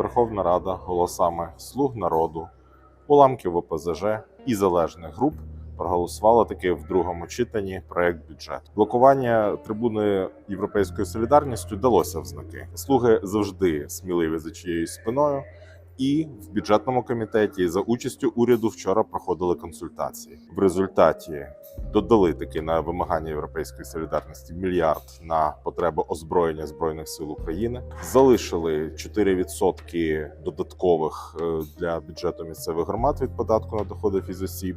Верховна Рада голосами слуг народу, уламків ОПЗЖ і залежних груп проголосувала таки в другому читанні проект бюджету. Блокування трибуни європейською солідарністю далося в знаки. Слуги завжди сміливі за чиєюсь спиною. І в бюджетному комітеті за участю уряду вчора проходили консультації. В результаті додали таки на вимагання європейської солідарності мільярд на потреби озброєння збройних сил України. Залишили 4% додаткових е, для бюджету місцевих громад від податку на доходи фізосіб.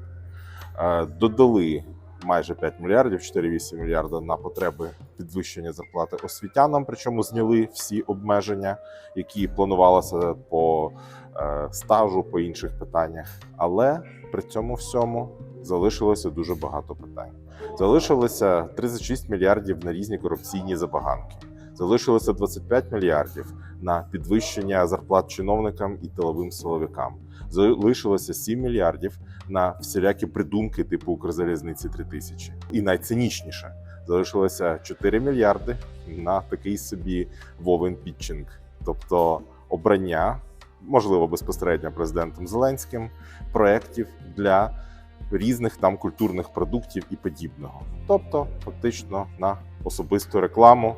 Е, Додали майже 5 мільярдів, 4,8 мільярда на потреби підвищення зарплати освітянам. Причому зняли всі обмеження, які планувалися по е, стажу, по інших питаннях. Але при цьому всьому залишилося дуже багато питань. Залишилося 36 мільярдів на різні корупційні забаганки. Залишилося 25 мільярдів на підвищення зарплат чиновникам і тиловим силовикам. Залишилося 7 мільярдів на всілякі придумки типу Укрзалізниці 3000. І найцинічніше залишилося 4 мільярди на такий собі Вовен Пітчинг, тобто обрання, можливо, безпосередньо президентом Зеленським, проєктів для різних там культурних продуктів і подібного. Тобто, фактично на особисту рекламу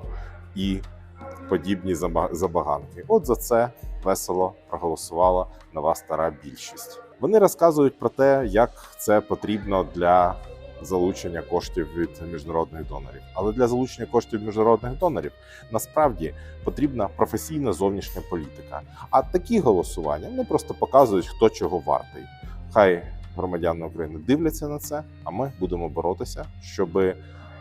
і подібні заба- забаганки. От за це весело проголосувала нова стара більшість. Вони розказують про те, як це потрібно для залучення коштів від міжнародних донорів. Але для залучення коштів міжнародних донорів насправді потрібна професійна зовнішня політика. А такі голосування вони просто показують, хто чого вартий. Хай громадяни України дивляться на це, а ми будемо боротися, щоб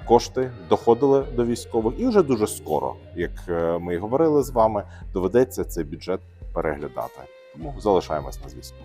кошти доходили до військових, і вже дуже скоро, як е, ми і говорили з вами, доведеться цей бюджет переглядати. Тому залишаємось на зв'язку.